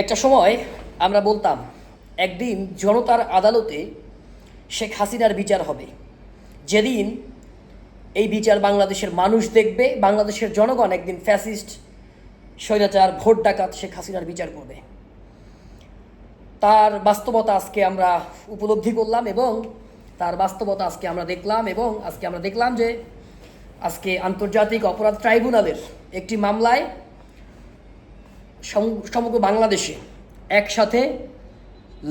একটা সময় আমরা বলতাম, একদিন জনতার আদালতে শেখ হাসিনার বিচার হবে। যেদিন এই বিচার বাংলাদেশের মানুষ দেখবে, বাংলাদেশের জনগণ একদিন ফ্যাসিস্ট, স্বৈরাচার, ভোট ডাকাত শেখ হাসিনার বিচার করবে। তার বাস্তবতা আজকে আমরা উপলব্ধি করলাম এবং তার বাস্তবতা আজকে আমরা দেখলাম এবং আজকে আমরা দেখলাম যে আজকে আন্তর্জাতিক অপরাধ ট্রাইব্যুনালের একটি মামলায় সমগ্র বাংলাদেশে একসাথে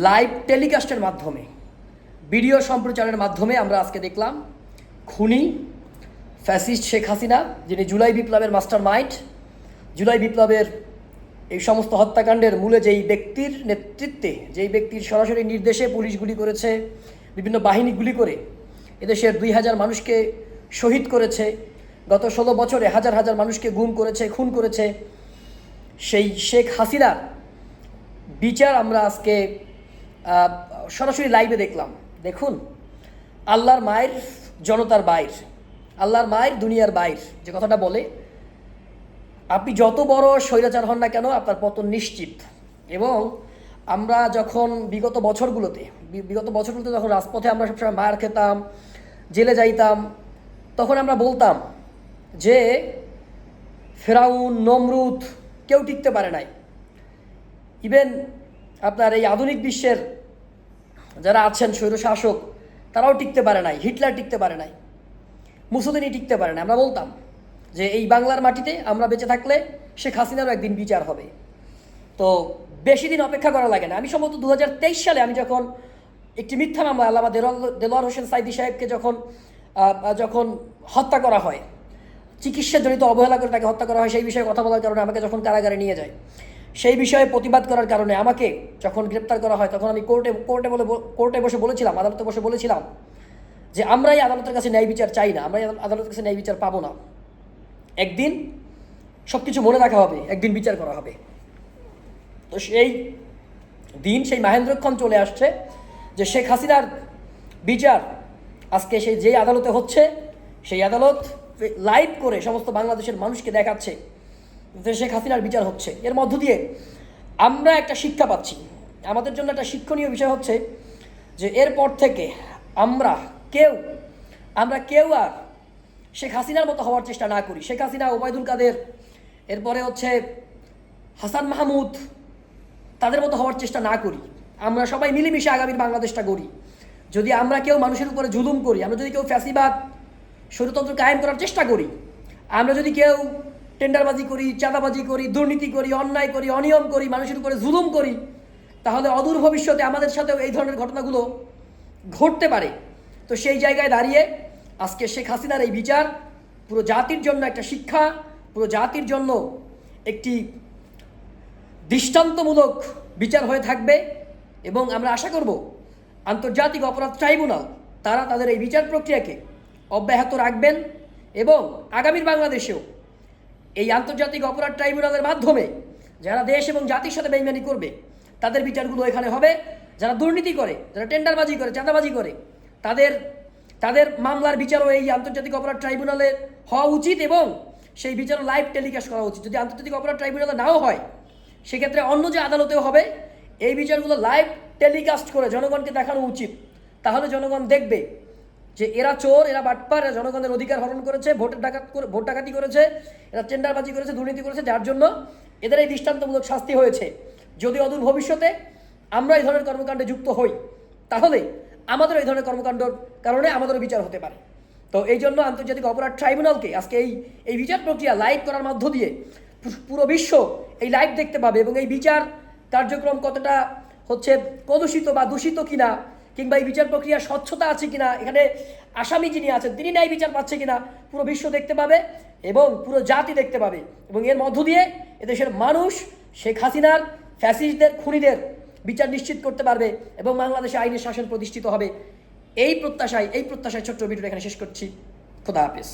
লাইভ টেলিকাস্টের মাধ্যমে ভিডিও সম্প্রচারের মাধ্যমে আমরা আজকে দেখলাম খুনি ফ্যাসিস্ট শেখ হাসিনা, যিনি জুলাই বিপ্লবের মাস্টার মাইন্ড জুলাই বিপ্লবের এই সমস্ত হত্যাকাণ্ডের মূলে যেই ব্যক্তির নেতৃত্বে, যেই ব্যক্তির সরাসরি নির্দেশে পুলিশ গুলি করেছে, বিভিন্ন বাহিনী গুলি করে এদেশের দুই হাজার মানুষকে শহীদ করেছে, গত ষোলো বছরে হাজার হাজার মানুষকে গুম করেছে, খুন করেছে সেই শেখ হাসিনার বিচার আমরা আজকে সরাসরি লাইভে দেখলাম। দেখুন, আল্লাহর মায়ের জনতার বাইর, আল্লাহর মায়ের দুনিয়ার বাইর, যে কথাটা বলে, আপনি যত বড় স্বৈরাচার হন না কেন, আপনার পতন নিশ্চিত। এবং আমরা যখন বিগত বছরগুলোতে বিগত বছরগুলোতে যখন রাজপথে আমরা সবসময় মার খেতাম, জেলে যাইতাম, তখন আমরা বলতাম যে, ফেরাউন, নমরুদ কেউ টিকতে পারে নাই। ইভেন আপনার এই আধুনিক বিশ্বের যারা আছেন স্বৈরশাসক, তারাও টিকতে পারে নাই, হিটলার টিকতে পারে নাই মুসুদিনী টিকতে পারে না আমরা বলতাম যে এই বাংলার মাটিতে আমরা বেঁচে থাকলে শেখ হাসিনারও একদিন বিচার হবে। তো বেশি দিন অপেক্ষা করা লাগে না। আমি সম্ভবত দু হাজার তেইশ সালে আমি যখন একটি মিথ্যা মামলা আল্লামা দেলোয়ার দেলোয়ার হোসেন সাইদি সাহেবকে যখন যখন হত্যা করা হয় চিকিৎসাজনিত অবহেলা করে তাকে হত্যা করা হয়, সেই বিষয়ে কথা বলার কারণে আমাকে যখন কারাগারে নিয়ে যায়, সেই বিষয়ে প্রতিবাদ করার কারণে আমাকে যখন গ্রেপ্তার করা হয়, তখন আমি কোর্টে কোর্টে বলে কোর্টে বসে বলেছিলাম, আদালতে বসে বলেছিলাম যে আমরাই আদালতের কাছে ন্যায় বিচার চাই না, আমরাই আদালতের কাছে ন্যায় বিচার পাবো না। একদিন সব কিছু মনে রাখা হবে, একদিন বিচার করা হবে। তো সেই দিন সেই মাহেন্দ্রক্ষণ চলে আসছে যে শেখ হাসিনার বিচার আজকে সেই যে আদালতে হচ্ছে, সেই আদালত লাইভ করে সমস্ত বাংলাদেশের মানুষকে দেখাচ্ছে যে শেখ হাসিনার বিচার হচ্ছে। এর মধ্য দিয়ে আমরা একটা শিক্ষা পাচ্ছি। আমাদের জন্য একটা শিক্ষণীয় বিষয় হচ্ছে যে এরপর থেকে আমরা কেউ আমরা কেউ আর শেখ হাসিনার মতো হওয়ার চেষ্টা না করি। শেখ হাসিনা, ওবায়দুল কাদের, এরপরে হচ্ছে হাসান মাহমুদ, তাদের মতো হওয়ার চেষ্টা না করি। আমরা সবাই মিলেমিশে আগামীর বাংলাদেশটা গড়ি। যদি আমরা কেউ মানুষের উপরে জুলুম করি, আমরা যদি কেউ ফ্যাসিবাদ স্বৈরতন্ত্র কায়েম করার চেষ্টা করি। আমরা যদি কেউ টেন্ডারবাজি করি, চাঁদাবাজি করি, দুর্নীতি করি, অন্যায় করি, অনিয়ম করি, মানুষের উপরে জুলুম করি, তাহলে অদূর ভবিষ্যতে আমাদের সাথেও এই ধরনের ঘটনাগুলো ঘটতে পারে। তো সেই জায়গায় দাঁড়িয়ে আজকে শেখ হাসিনার এই বিচার, পুরো জাতির জন্য একটা শিক্ষা, পুরো জাতির জন্য একটি দৃষ্টান্তমূলক বিচার হয়ে থাকবে এবং আমরা আশা করব আন্তর্জাতিক অপরাধ ট্রাইব্যুনাল, তারা তাদের এই বিচার প্রক্রিয়াকে অব্যাহত রাখবেন এবং আগামীর বাংলাদেশেও এই আন্তর্জাতিক অপরাধ ট্রাইব্যুনালের মাধ্যমে যারা দেশ এবং জাতির সাথে বেইমানি করবে, তাদের বিচারগুলো এখানে হবে। যারা দুর্নীতি করে, যারা টেন্ডারবাজি করে, চাঁদাবাজি করে, তাদের তাদের মামলার বিচারও এই আন্তর্জাতিক অপরাধ ট্রাইব্যুনালে হওয়া উচিত এবং সেই বিচারও লাইভ টেলিকাস্ট করা উচিত। যদি আন্তর্জাতিক অপরাধ ট্রাইব্যুনালে নাও হয়, সেক্ষেত্রে অন্য যে আদালতেও হবে, এই বিচারগুলো লাইভ টেলিকাস্ট করে জনগণকে দেখানো উচিত। তাহলে জনগণ দেখবে যে এরা চোর, এরা বাটপার, এরা জনগণের অধিকার হরণ করেছে, ভোটের ডাকাত করে ভোট ডাকাতি করেছে, এরা টেন্ডারবাজি করেছে, দুর্নীতি করেছে, যার জন্য এদের এই দৃষ্টান্তমূলক শাস্তি হয়েছে। যদি অদূর ভবিষ্যতে আমরা এই ধরনের কর্মকাণ্ডে যুক্ত হই, তাহলে আমাদের এই ধরনের কর্মকাণ্ডর কারণে আমাদেরও বিচার হতে পারে। তো এই জন্য আন্তর্জাতিক অপরাধ ট্রাইব্যুনালকে আজকে এই এই বিচার প্রক্রিয়া লাইভ করার মধ্য দিয়ে পুরো বিশ্ব এই লাইভ দেখতে পাবে এবং এই বিচার কার্যক্রম কতটা হচ্ছে কলুষিত বা দূষিত কিনা কিংবা এই বিচার প্রক্রিয়া স্বচ্ছতা আছে কিনা, এখানে আসামি যিনি আছেন, তিনি ন্যায় বিচার পাচ্ছে কিনা, পুরো বিশ্ব দেখতে পাবে এবং পুরো জাতি দেখতে পাবে। এবং এর মধ্য দিয়ে এদেশের মানুষ, শেখ হাসিনার ফ্যাসিস্টদের, খুনিদের বিচার নিশ্চিত করতে পারবে এবং বাংলাদেশে আইনের শাসন প্রতিষ্ঠিত হবে। এই প্রত্যাশায় এই প্রত্যাশায় ছোট্ট ভিডিওটা এখানে শেষ করছি। খোদা হাফেজ।